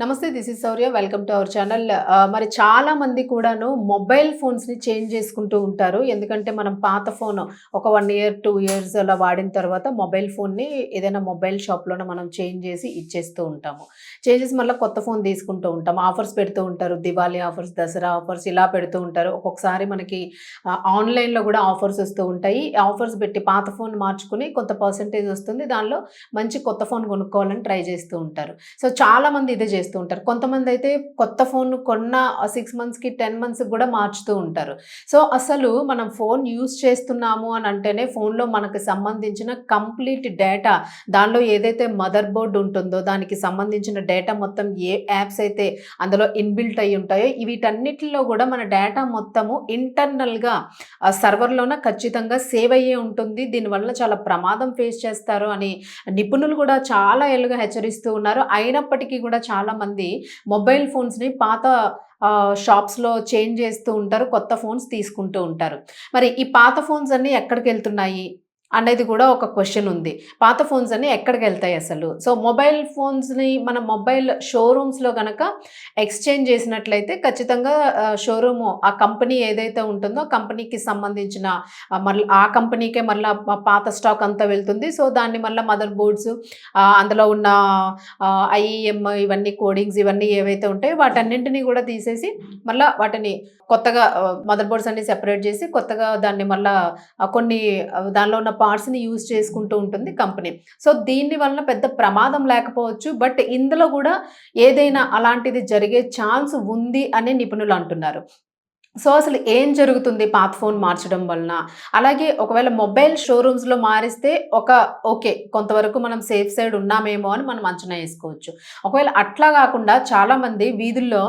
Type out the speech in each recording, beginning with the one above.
నమస్తే this is Sourya. Welcome to our channel. మరి చాలా మంది కూడాను మొబైల్ ఫోన్స్ని చేంజ్ చేసుకుంటూ ఉంటారు. ఎందుకంటే మనం పాత ఫోన్ ఒక వన్ ఇయర్ టూ ఇయర్స్ అలా వాడిన తర్వాత మొబైల్ ఫోన్ని ఏదైనా మొబైల్ షాప్లోనే మనం చేంజ్ చేసి ఇచ్చేస్తూ ఉంటాము. చేంజ్ చేసి మళ్ళీ కొత్త ఫోన్ తీసుకుంటూ ఉంటాం. ఆఫర్స్ పెడుతూ ఉంటారు. దివాళీ ఆఫర్స్ దసరా ఆఫర్స్ ఇలా పెడుతూ ఉంటారు. ఒక్కొక్కసారి మనకి ఆన్లైన్లో కూడా ఆఫర్స్ వస్తూ ఉంటాయి. ఆఫర్స్ పెట్టి పాత ఫోన్ మార్చుకుని కొంత పర్సంటేజ్ వస్తుంది. దానిలో మంచి కొత్త ఫోన్ కొనుక్కోవాలని ట్రై చేస్తూ ఉంటారు. సో చాలా మంది ఇదే చేస్తూ ఉంటారు. కొంతమంది అయితే కొత్త ఫోన్ కొన్న సిక్స్ మంత్స్కి టెన్ మంత్స్కి కూడా మార్చుతూ ఉంటారు. సో అసలు మనం ఫోన్ యూస్ చేస్తున్నాము అని అంటేనే ఫోన్లో మనకు సంబంధించిన కంప్లీట్ డేటా దానిలో ఏదైతే మదర్ బోర్డ్ ఉంటుందో దానికి సంబంధించిన డేటా మొత్తం ఏ యాప్స్ అయితే అందులో ఇన్బిల్ట్ అయి ఉంటాయో వీటన్నిటిలో కూడా మన డేటా మొత్తము ఇంటర్నల్గా సర్వర్లోన ఖచ్చితంగా సేవ్ అయ్యే ఉంటుంది. దీనివల్ల చాలా ప్రమాదం ఫేస్ చేస్తారు అని నిపుణులు కూడా చాలా ఏళ్ళుగా హెచ్చరిస్తూ ఉన్నారు. అయినప్పటికీ కూడా చాలా మంది మొబైల్ ఫోన్స్ని పాత షాప్స్లో చేంజ్ చేస్తూ ఉంటారు కొత్త ఫోన్స్ తీసుకుంటూ ఉంటారు. మరి ఈ పాత ఫోన్స్ అన్నీ ఎక్కడికి వెళ్తున్నాయి? అనేది కూడా ఒక క్వశ్చన్ ఉంది. పాత ఫోన్స్ అన్ని ఎక్కడికి వెళ్తాయి అసలు? సో మొబైల్ ఫోన్స్ని మన మొబైల్ షోరూమ్స్లో కనుక ఎక్స్చేంజ్ చేసినట్లయితే ఖచ్చితంగా షోరూమ్ ఆ కంపెనీ ఏదైతే ఉంటుందో కంపెనీకి సంబంధించిన మళ్ళీ ఆ కంపెనీకే మళ్ళీ పాత స్టాక్ అంతా వెళ్తుంది. సో దాన్ని మళ్ళీ మదర్ బోర్డ్స్ అందులో ఉన్న ఐఈఎం ఇవన్నీ కోడింగ్స్ ఇవన్నీ ఏవైతే ఉంటాయో వాటన్నింటినీ కూడా తీసేసి మళ్ళీ వాటిని కొత్తగా మదర్ బోర్డ్స్ అన్ని సెపరేట్ చేసి కొత్తగా దాన్ని మళ్ళీ కొన్ని దానిలో ఉన్న పార్ట్స్ని యూజ్ చేసుకుంటూ ఉంటుంది కంపెనీ సో దీని వలన పెద్ద ప్రమాదం లేకపోవచ్చు బట్ ఇందులో కూడా ఏదైనా అలాంటిది జరిగే ఛాన్స్ ఉంది అని నిపుణులు అంటున్నారు. సో అసలు ఏం జరుగుతుంది పాత ఫోన్ మార్చడం వలన? అలాగే ఒకవేళ మొబైల్ షోరూమ్స్లో మారిస్తే ఒక ఓకే కొంతవరకు మనం సేఫ్ సైడ్ ఉన్నామేమో అని మనం అంచనా వేసుకోవచ్చు. ఒకవేళ అట్లా కాకుండా చాలామంది వీధుల్లో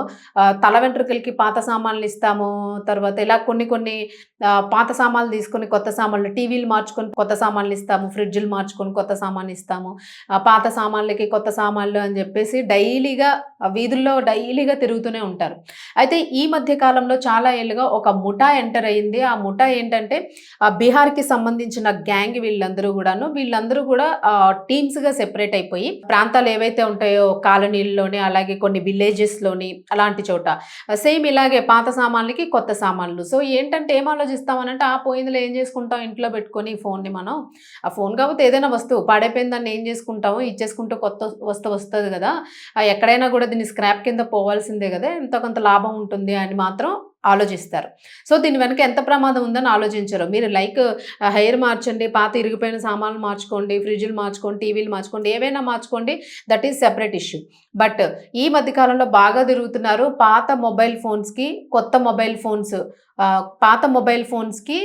తల వెంట్రుకలకి పాత సామాన్లు ఇస్తాము తర్వాత ఇలా కొన్ని కొన్ని పాత సామాన్లు తీసుకొని కొత్త సామాన్లు టీవీలు మార్చుకొని కొత్త సామాన్లు ఇస్తాము ఫ్రిడ్జ్లు మార్చుకొని కొత్త సామాన్లు ఇస్తాము పాత సామాన్లకి కొత్త సామాన్లు అని చెప్పేసి డైలీగా వీధుల్లో డైలీగా తిరుగుతూనే ఉంటారు. అయితే ఈ మధ్య కాలంలో చాలా ఏళ్ళుగా ఒక ముఠా ఎంటర్ అయింది. ఆ ముఠా ఏంటంటే బీహార్కి సంబంధించిన గ్యాంగ్ వీళ్ళందరూ కూడాను వీళ్ళందరూ కూడా టీమ్స్గా సెపరేట్ అయిపోయి ప్రాంతాలు ఏవైతే ఉంటాయో కాలనీల్లోని అలాగే కొన్ని విలేజెస్లోని అలాంటి చోట. సేమ్ ఇలాగే పాత సామాన్లకి కొత్త సామాన్లు. సో ఏంటంటే ఏం ఆలోచిస్తామనంటే ఆ పోయిందిలో ఏం చేసుకుంటాం? ఇంట్లో పెట్టుకొని ఫోన్ని మనం. ఆ ఫోన్ కాకపోతే ఏదైనా వస్తువు పాడైపోయింది దాన్ని ఏం చేసుకుంటాము? ఇచ్చేసుకుంటూ కొత్త వస్తువు వస్తుంది కదా. ఎక్కడైనా కూడా దీన్ని స్క్రాప్ కింద పోవాల్సిందే కదా. ఎంతో కొంత లాభం ఉంటుంది అని మాత్రం ఆలోచిస్తారు. సో దీని వెనక ఎంత ప్రమాదం ఉందని ఆలోచించరు. మీరు లైక్ హెయిర్ మార్చండి పాత ఇరిగిపోయిన సామాన్లు మార్చుకోండి ఫ్రిడ్జ్లు మార్చుకోండి టీవీలు మార్చుకోండి ఏవైనా మార్చుకోండి that is separate issue. But ఈ మధ్యకాలంలో బాగా తిరుగుతున్నారు పాత మొబైల్ ఫోన్స్కి కొత్త మొబైల్ ఫోన్స్ పాత మొబైల్ ఫోన్స్కి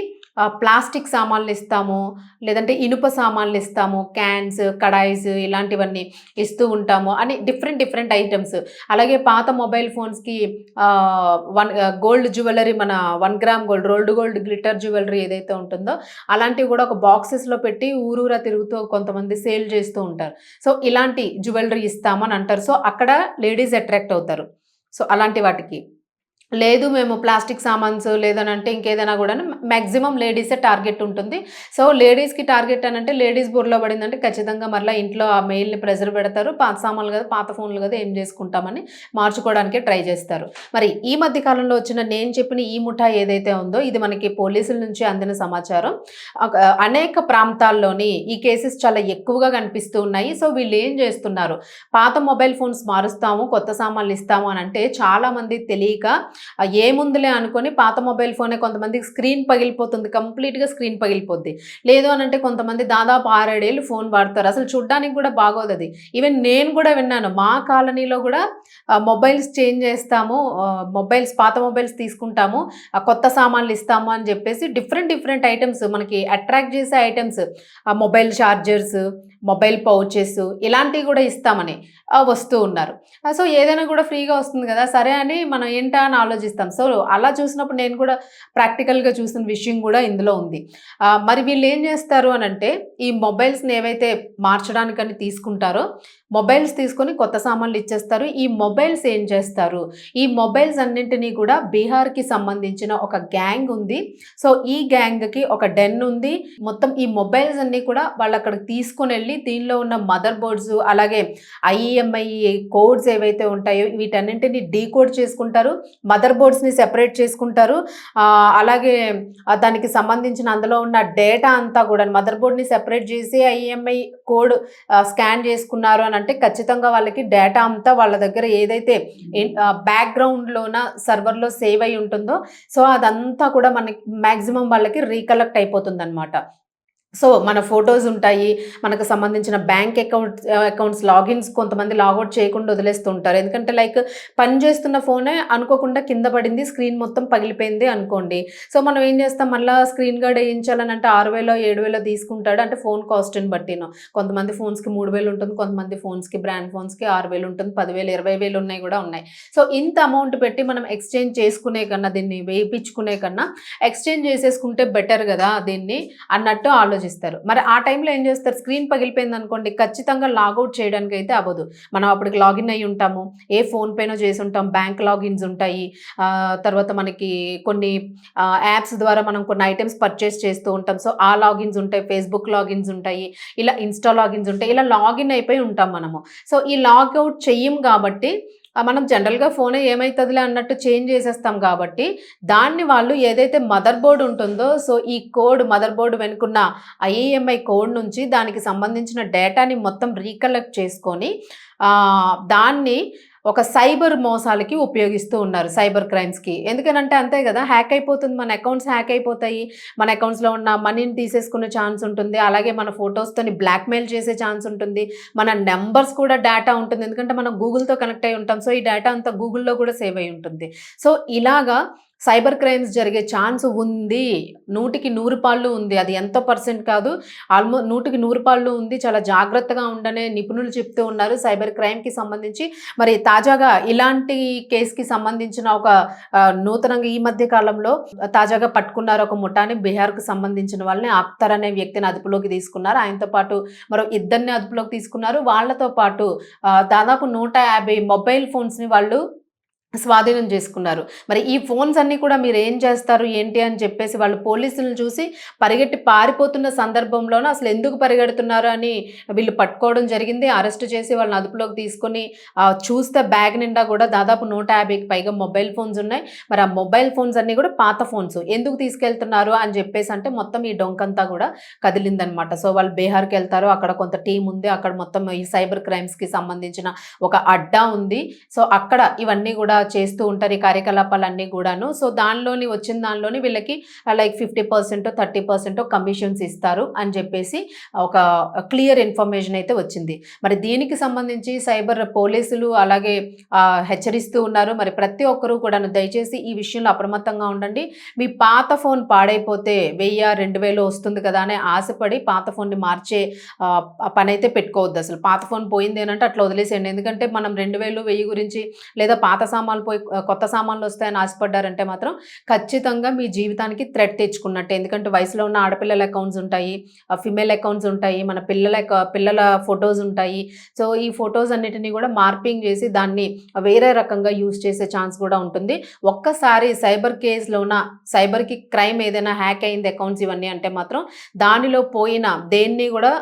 ప్లాస్టిక్ సామాన్లు ఇస్తాము లేదంటే ఇనుప సామాన్లు ఇస్తాము క్యాన్స్ కడాయిస్ ఇలాంటివన్నీ ఇస్తూ ఉంటాము అని డిఫరెంట్ డిఫరెంట్ ఐటమ్స్. అలాగే పాత మొబైల్ ఫోన్స్కి వన్ గోల్డ్ జ్యువెలరీ మన one gram gold rolled gold glitter jewellery ఏదైతే ఉంటుందో అలాంటివి కూడా ఒక బాక్సెస్లో పెట్టి ఊరూరా తిరుగుతూ కొంతమంది సేల్ చేస్తూ ఉంటారు. సో ఇలాంటి జ్యువెలరీ ఇస్తామని అంటారు. సో అక్కడ లేడీస్ అట్రాక్ట్ అవుతారు. సో అలాంటి వాటికి. లేదు మేము ప్లాస్టిక్ సామాన్స్ లేదనంటే ఇంకేదైనా కూడా మ్యాక్సిమం లేడీసే టార్గెట్ ఉంటుంది. సో లేడీస్కి టార్గెట్ అని అంటే లేడీస్ బుర్రలో పడిందంటే ఖచ్చితంగా మరలా ఇంట్లో ఆ మెయిల్ని ప్రెజర్ పెడతారు. పాత సామాన్లు కదా పాత ఫోన్లు కదా ఏం చేసుకుంటామని మార్చుకోవడానికే ట్రై చేస్తారు. మరి ఈ మధ్య కాలంలో వచ్చిన నేను చెప్పిన ఈ ముఠా ఏదైతే ఉందో ఇది మనకి పోలీసుల నుంచి అందిన సమాచారం. అనేక ప్రాంతాల్లోని ఈ కేసెస్ చాలా ఎక్కువగా కనిపిస్తూ ఉన్నాయి. సో వీళ్ళు ఏం చేస్తున్నారు? పాత మొబైల్ ఫోన్స్ మారుస్తాము కొత్త సామాన్లు ఇస్తాము అని అంటే చాలామంది తెలియక ఏముందిలే అనుకొని పాత మొబైల్ ఫోనే కొంతమందికి స్క్రీన్ పగిలిపోతుంది కంప్లీట్గా స్క్రీన్ పగిలిపోద్ది. లేదు అని అంటే కొంతమంది దాదాపు ఆరేడేళ్ళు ఫోన్ వాడతారు. అసలు చూడ్డానికి కూడా బాగోదు అది. ఈవెన్ నేను కూడా విన్నాను మా కాలనీలో కూడా మొబైల్స్ చేంజ్ చేస్తాము మొబైల్స్ పాత మొబైల్స్ తీసుకుంటాము కొత్త సామాన్లు ఇస్తాము అని చెప్పేసి డిఫరెంట్ డిఫరెంట్ ఐటమ్స్ మనకి అట్రాక్ట్ చేసే items mobile chargers mobile pouches ఇలాంటివి కూడా ఇస్తామని వస్తూ ఉన్నారు. సో ఏదైనా కూడా ఫ్రీగా వస్తుంది కదా సరే అని మనం ఏంటా అని ఆలోచిస్తాం. సో అలా చూసినప్పుడు నేను కూడా ప్రాక్టికల్గా చూసిన విషయం కూడా ఇందులో ఉంది. మరి వీళ్ళు ఏం చేస్తారు అని అంటే ఈ మొబైల్స్ని ఏవైతే మార్చడానికని తీసుకుంటారో మొబైల్స్ తీసుకొని కొత్త సామాన్లు ఇచ్చేస్తారు. ఈ మొబైల్స్ ఏం చేస్తారు? ఈ మొబైల్స్ అన్నింటినీ కూడా బీహార్కి సంబంధించిన ఒక గ్యాంగ్ ఉంది. సో ఈ గ్యాంగ్కి ఒక డెన్ ఉంది. మొత్తం ఈ మొబైల్స్ అన్నీ కూడా వాళ్ళు అక్కడికి తీసుకుని వెళ్ళి దీనిలో ఉన్న మదర్ బోర్డ్స్ అలాగే ఐఈఎంఐ కోడ్స్ ఏవైతే ఉంటాయో వీటన్నింటినీ డీకోడ్ చేసుకుంటారు. మదర్ బోర్డ్స్ని సెపరేట్ చేసుకుంటారు. అలాగే దానికి సంబంధించిన అందులో ఉన్న డేటా అంతా కూడా మదర్ బోర్డ్ని సెపరేట్ చేసి ఐఎంఐ కోడ్ స్కాన్ చేసుకున్నారు అని అంటే ఖచ్చితంగా వాళ్ళకి డేటా అంతా వాళ్ళ దగ్గర ఏదైతే బ్యాక్గ్రౌండ్లోన సర్వర్లో సేవ్ అయి ఉంటుందో సో అదంతా కూడా మనకి మ్యాక్సిమం వాళ్ళకి రీకలెక్ట్ అయిపోతుంది అనమాట సో మన ఫొటోస్ ఉంటాయి మనకు సంబంధించిన బ్యాంక్ అకౌంట్ అకౌంట్స్ లాగిన్స్ కొంతమంది లాగౌట్ చేయకుండా వదిలేస్తూ ఉంటారు ఎందుకంటే లైక్ పని చేస్తున్న ఫోనే అనుకోకుండా కింద పడింది స్క్రీన్ మొత్తం పగిలిపోయింది అనుకోండి. సో మనం ఏం చేస్తాం? మళ్ళీ స్క్రీన్ గార్డ్ వేయించాలని అంటే ఆరు వేలో ఏడు వేలో తీసుకుంటాడు. అంటే ఫోన్ కాస్ట్ని బట్టిను. కొంతమంది ఫోన్స్కి మూడు వేలు ఉంటుంది కొంతమంది ఫోన్స్కి బ్రాండ్ ఫోన్స్కి ఆరు వేలు ఉంటుంది పదివేలు ఇరవై వేలు ఉన్నాయి కూడా ఉన్నాయి. సో ఇంత అమౌంట్ పెట్టి మనం ఎక్స్చేంజ్ చేసుకునే కన్నా దీన్ని వేయించుకునే కన్నా ఎక్స్చేంజ్ చేసేసుకుంటే బెటర్ కదా దీన్ని అన్నట్టు ఆలోచిస్తారు. మరి ఆ టైంలో ఏం చేస్తారు? స్క్రీన్ పగిలిపోయింది అనుకోండి ఖచ్చితంగా లాగౌట్ చేయడానికి అయితే అవ్వదు. మనం అప్పటికి లాగిన్ అయి ఉంటాము ఏ ఫోన్ పేనో చేసి ఉంటాం బ్యాంక్ లాగిన్స్ ఉంటాయి తర్వాత మనకి కొన్ని యాప్స్ ద్వారా మనం కొన్ని ఐటమ్స్ పర్చేస్ చేస్తూ ఉంటాం. సో ఆ లాగిన్స్ ఉంటాయి ఫేస్బుక్ లాగిన్స్ ఉంటాయి ఇలా ఇన్స్టా లాగిన్స్ ఉంటాయి ఇలా లాగిన్ అయిపోయి ఉంటాం మనము. సో ఈ లాగౌట్ చెయ్యం కాబట్టి మనం జనరల్గా ఫోన్ ఏమవుతుందిలే అన్నట్టు చేంజ్ చేసేస్తాం కాబట్టి దాన్ని వాళ్ళు ఏదైతే మదర్ బోర్డు ఉంటుందో సో ఈ కోడ్ మదర్ బోర్డు వెనుకున్న ఐఏఎంఐ కోడ్ నుంచి దానికి సంబంధించిన డేటాని మొత్తం రీకలెక్ట్ చేసుకొని దాన్ని ఒక సైబర్ మోసాలకి ఉపయోగిస్తూ ఉన్నారు సైబర్ క్రైమ్స్కి ఎందుకనంటే అంతే కదా హ్యాక్ అయిపోతుంది మన అకౌంట్స్ హ్యాక్ అయిపోతాయి. మన అకౌంట్స్లో ఉన్న మనీని తీసేసుకునే ఛాన్స్ ఉంటుంది. అలాగే మన ఫొటోస్తోని బ్లాక్మెయిల్ చేసే ఛాన్స్ ఉంటుంది. మన నెంబర్స్ కూడా డేటా ఉంటుంది. ఎందుకంటే మనం గూగుల్తో కనెక్ట్ అయి ఉంటాం. సో ఈ డేటా అంతా గూగుల్లో కూడా సేవ్ అయి ఉంటుంది. సో ఇలాగా సైబర్ క్రైమ్స్ జరిగే ఛాన్స్ ఉంది. నూటికి నూరు పాళ్ళు ఉంది. అది ఎంత పర్సెంట్ కాదు. ఆల్మో నూటికి నూరు పాళ్ళు ఉంది. చాలా జాగ్రత్తగా ఉండనే నిపుణులు చెప్తూ ఉన్నారు. సైబర్ క్రైమ్కి సంబంధించి మరి తాజాగా ఇలాంటి కేసుకి సంబంధించిన ఒక నూతనంగా ఈ మధ్య కాలంలో తాజాగా పట్టుకున్నారు ఒక ముఠాని బీహార్కు సంబంధించిన వాళ్ళని అఖ్తర్ అనే వ్యక్తిని అదుపులోకి తీసుకున్నారు. ఆయనతో పాటు మరో ఇద్దరిని అదుపులోకి తీసుకున్నారు. వాళ్ళతో పాటు దాదాపు నూట యాభై మొబైల్ ఫోన్స్ని వాళ్ళు స్వాధీనం చేసుకున్నారు. మరి ఈ ఫోన్స్ అన్నీ కూడా మీరు ఏం చేస్తారు? ఏంటి అని చెప్పేసి వాళ్ళు పోలీసులను చూసి పరిగెట్టి పారిపోతున్న సందర్భంలోనూ అసలు ఎందుకు పరిగెడుతున్నారు అని వీళ్ళు పట్టుకోవడం జరిగింది. అరెస్ట్ చేసి వాళ్ళని అదుపులోకి తీసుకొని చూస్తే బ్యాగ్ నిండా కూడా దాదాపు నూట యాభైకి పైగా మొబైల్ ఫోన్స్ ఉన్నాయి. మరి ఆ మొబైల్ ఫోన్స్ అన్నీ కూడా పాత ఫోన్స్. ఎందుకు తీసుకెళ్తున్నారు అని చెప్పేసి అంటే మొత్తం ఈ డొంకంతా కూడా కదిలిందనమాట సో వాళ్ళు బీహార్కి వెళ్తారు. అక్కడ కొంత టీం ఉంది. అక్కడ మొత్తం ఈ సైబర్ క్రైమ్స్కి సంబంధించిన ఒక అడ్డా ఉంది. సో అక్కడ ఇవన్నీ కూడా చేస్తూ ఉంటారు ఈ కార్యకలాపాలన్నీ కూడాను. సో దానిలోని వచ్చిన దానిలోని వీళ్ళకి like fifty percent thirty percent commissions ఇస్తారు అని చెప్పేసి ఒక క్లియర్ ఇన్ఫర్మేషన్ అయితే వచ్చింది. మరి దీనికి సంబంధించి సైబర్ పోలీసులు అలాగే హెచ్చరిస్తూ ఉన్నారు. మరి ప్రతి ఒక్కరూ కూడా దయచేసి ఈ విషయంలో అప్రమత్తంగా ఉండండి. మీ పాత ఫోన్ పాడైపోతే వెయ్యి రెండు వేలు వస్తుంది కదా అని ఆశపడి పాత ఫోన్ని మార్చే పని అయితే పెట్టుకోవద్దు అసలు. పాత ఫోన్ పోయింది ఏంటంటే అట్లా వదిలేసేయండి. ఎందుకంటే మనం రెండు వేలు వెయ్యి గురించి లేదా పాత సామాన్లు పోయి కొత్త సామాన్లు వస్తాయని ఆశపడ్డారంటే మాత్రం ఖచ్చితంగా మీ జీవితానికి థ్రెట్ తెచ్చుకున్నట్టే. ఎందుకంటే వయసులో ఉన్న ఆడపిల్లల అకౌంట్స్ ఉంటాయి ఫిమేల్ అకౌంట్స్ ఉంటాయి మన పిల్లల పిల్లల ఫొటోస్ ఉంటాయి. సో ఈ ఫొటోస్ అన్నిటిని కూడా మార్పింగ్ చేసి దాన్ని వేరే రకంగా యూజ్ చేసే ఛాన్స్ కూడా ఉంటుంది. ఒక్కసారి సైబర్ కేసులోన సైబర్కి క్రైమ్ ఏదైనా హ్యాక్ అయింది అకౌంట్స్ ఇవన్నీ అంటే మాత్రం దానిలో పోయిన దేన్ని కూడా